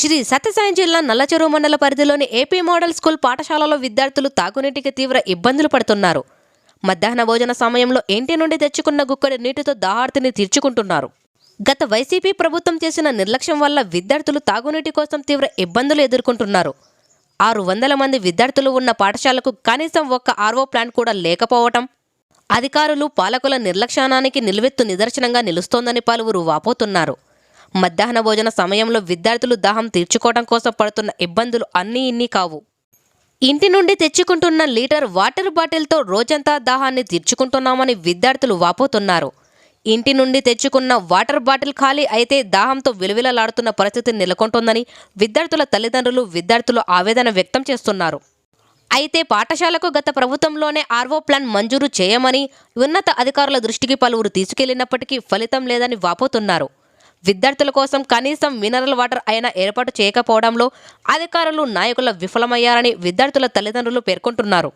శ్రీ సత్యసాయి జిల్లా నల్లచెరువు మండల పరిధిలోని ఏపీ మోడల్ స్కూల్ పాఠశాలలో విద్యార్థులు తాగునీటికి తీవ్ర ఇబ్బందులు పడుతున్నారు. మధ్యాహ్న భోజన సమయంలో ఇంటి నుండి తెచ్చుకున్న గుక్కడి నీటితో దాహార్తిని తీర్చుకుంటున్నారు. గత వైసీపీ ప్రభుత్వం చేసిన నిర్లక్ష్యం వల్ల విద్యార్థులు తాగునీటి కోసం తీవ్ర ఇబ్బందులు ఎదుర్కొంటున్నారు. ఆరు వందల మంది విద్యార్థులు ఉన్న పాఠశాలకు కనీసం ఒక్క ఆర్వో ప్లాంట్ కూడా లేకపోవటం అధికారులు పాలకుల నిర్లక్ష్యానానికి నిలువెత్తు నిదర్శనంగా నిలుస్తోందని పలువురు వాపోతున్నారు. మధ్యాహ్న భోజన సమయంలో విద్యార్థులు దాహం తీర్చుకోవడం కోసం పడుతున్న ఇబ్బందులు అన్నీ ఇన్ని కావు. ఇంటి నుండి తెచ్చుకుంటున్న లీటర్ వాటర్ బాటిల్తో రోజంతా దాహాన్ని తీర్చుకుంటున్నామని విద్యార్థులు వాపోతున్నారు. ఇంటి నుండి తెచ్చుకున్న వాటర్ బాటిల్ ఖాళీ అయితే దాహంతో విలువిలలాడుతున్న పరిస్థితి నెలకొంటుందని విద్యార్థుల తల్లిదండ్రులు విద్యార్థులు ఆవేదన వ్యక్తం చేస్తున్నారు. అయితే పాఠశాలకు గత ప్రభుత్వంలోనే ఆర్వో ప్లాన్ మంజూరు చేయమని ఉన్నత అధికారుల దృష్టికి పలువురు తీసుకెళ్ళినప్పటికీ ఫలితం లేదని వాపోతున్నారు. విద్యార్థుల కోసం కనీసం మినరల్ వాటర్ అయినా ఏర్పాటు చేయకపోవడంలో అధికారులు నాయకుల విఫలమయ్యారని విద్యార్థుల తల్లిదండ్రులు పేర్కొంటున్నారు.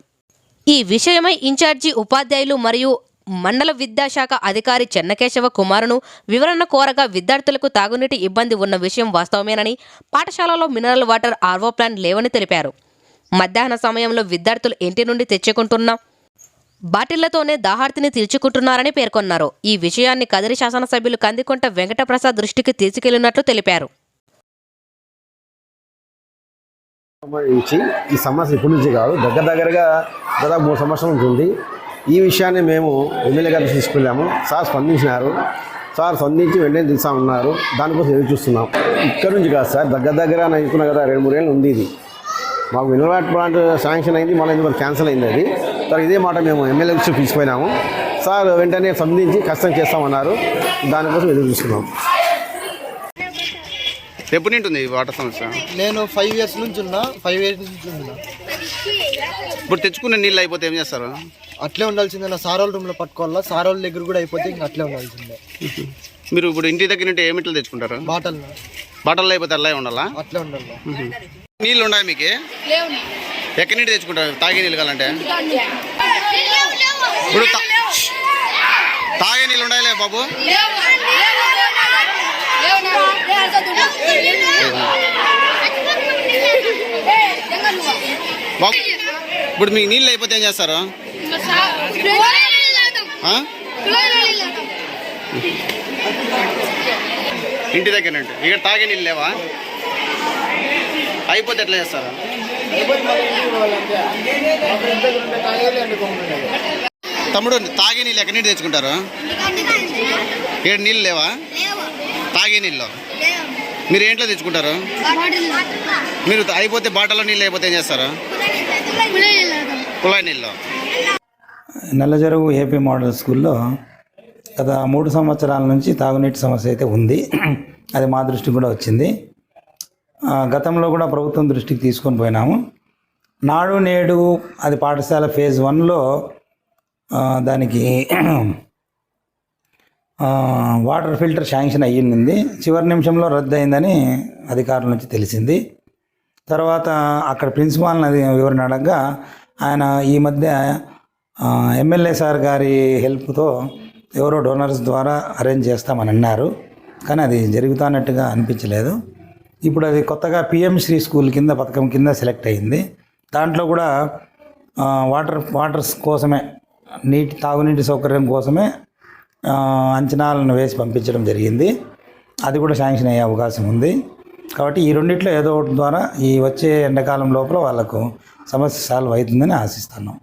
ఈ విషయమై ఇన్ఛార్జి ఉపాధ్యాయులు మరియు మండల విద్యాశాఖ అధికారి చెన్నకేశవ కుమారును వివరణ కోరగా విద్యార్థులకు తాగునీటి ఇబ్బంది ఉన్న విషయం వాస్తవమేనని పాఠశాలలో మినరల్ వాటర్ ఆర్వో ప్లాంట్ లేవని తెలిపారు. మధ్యాహ్న సమయంలో విద్యార్థులు ఇంటి నుండి తెచ్చుకుంటున్న బాటిళ్ళతోనే దాహార్తిని తీర్చుకుంటున్నారని పేర్కొన్నారు. ఈ విషయాన్ని కదిరి శాసనసభ్యులు కందికొంట వెంకటప్రసాద్ దృష్టికి తీసుకెళ్ళినట్లు తెలిపారు. సంబంధించి ఈ సమస్య ఇప్పటి నుంచి కాదు దగ్గర దగ్గరగా దాదాపు మూడు సంవత్సరాల ఉంటుంది ఉంది. ఈ విషయాన్ని మేము ఎమ్మెల్యే గారికి తీసుకెళ్ళాము. సార్ స్పందించినారు. సార్ స్పందించి వెంటనే తీసామన్నారు దానికోసం ఎదురు చూస్తున్నాం. ఇక్కడ నుంచి కాదు సార్ దగ్గర దగ్గర నేను అనుకున్నా కదా రెండు మూడేళ్ళు ఉంది ఇది. మాకు మినరల్ ప్లాంట్ శాంక్షన్ అయింది మళ్ళీ ఎందుకు క్యాన్సిల్ అయింది అది. సార్ ఇదే మాట మేము ఎమ్మెల్యే దృష్టికి తీసుకుపోయినాము సార్ వెంటనే స్పందించి కష్టం చేస్తామన్నారు. దానికోసం ఎదురు చూస్తున్నాం. ఉంది ఈ వాటర్ సమస్య? నేను ఫైవ్ ఇయర్స్ నుంచి ఉన్నా ఫైవ్ ఇయర్స్ నుంచి ఉన్నా. ఇప్పుడు తెచ్చుకున్న నీళ్ళు అయిపోతే ఏం చేస్తారు? అట్లే ఉండాల్సిందే నా సారోళ్ళ రూమ్లో పట్టుకోవాలా? సారోళ్ళ దగ్గర కూడా అయిపోతే ఇంకా అట్లే ఉండాల్సిందే. మీరు ఇప్పుడు ఇంటి దగ్గర నుండి ఏమిట్లు తెచ్చుకుంటారు? బాటల్ బాటల్లో అయిపోతే అలా ఉండాలా? అట్లే ఉండాలి నీళ్ళు ఉన్నాయి మీకు? ఎక్కడి నుండి తెచ్చుకుంటారు? తాగే నీళ్ళు కావాలంటే? ఇప్పుడు తాగే నీళ్ళు ఉన్నాయలే బాబు? బాబు ఇప్పుడు మీకు నీళ్ళు అయిపోతే ఏం చేస్తారు? ఇంటి దగ్గర ఇక్కడ తాగే నీళ్ళు లేవా? అయిపోతే ఎట్లా చేస్తారు? తమ్ముడు తాగే నీళ్ళు ఎక్కడి నీళ్ళు తెచ్చుకుంటారు? ఏడు నీళ్ళు లేవా? తాగే నీళ్ళు. మీరు ఏంట్లో తెచ్చుకుంటారు? మీరు అయిపోతే బాటలో నీళ్ళు అయిపోతే ఏం చేస్తారు? కుళాయి నీళ్ళు. నల్లజరువు ఏపీ మోడల్ స్కూల్లో గత మూడు సంవత్సరాల నుంచి తాగునీటి సమస్య అయితే ఉంది. అది మా దృష్టి కూడా వచ్చింది. గతంలో కూడా ప్రభుత్వం దృష్టికి తీసుకొని పోయినాము. నాడు నేడు అది పాఠశాల ఫేజ్ వన్లో దానికి వాటర్ ఫిల్టర్ శాంక్షన్ అయ్యింది. చివరి నిమిషంలో రద్దు అయిందని అధికారుల నుంచి తెలిసింది. తర్వాత అక్కడ ప్రిన్సిపాల్ని అది వివరణ అడగగా ఆయన ఈ మధ్య ఎమ్మెల్యే సార్ గారి హెల్ప్తో ఎవరో డోనర్స్ ద్వారా అరేంజ్ చేస్తామని అన్నారు. కానీ అది జరుగుతున్నట్టుగా అనిపించలేదు. ఇప్పుడు అది కొత్తగా పిఎం శ్రీ స్కూల్ కింద పథకం కింద సెలెక్ట్ అయింది. దాంట్లో కూడా వాటర్ వాటర్స్ కోసమే నీటి తాగునీటి సౌకర్యం కోసమే అంచనాలను వేసి పంపించడం జరిగింది. అది కూడా శాంక్షన్ అయ్యే అవకాశం ఉంది. కాబట్టి ఈ రెండిట్లో ఏదో ఒకటి ద్వారా ఈ వచ్చే ఎండాకాలం లోపల వాళ్ళకు సమస్య సాల్వ్ అవుతుందని ఆశిస్తాను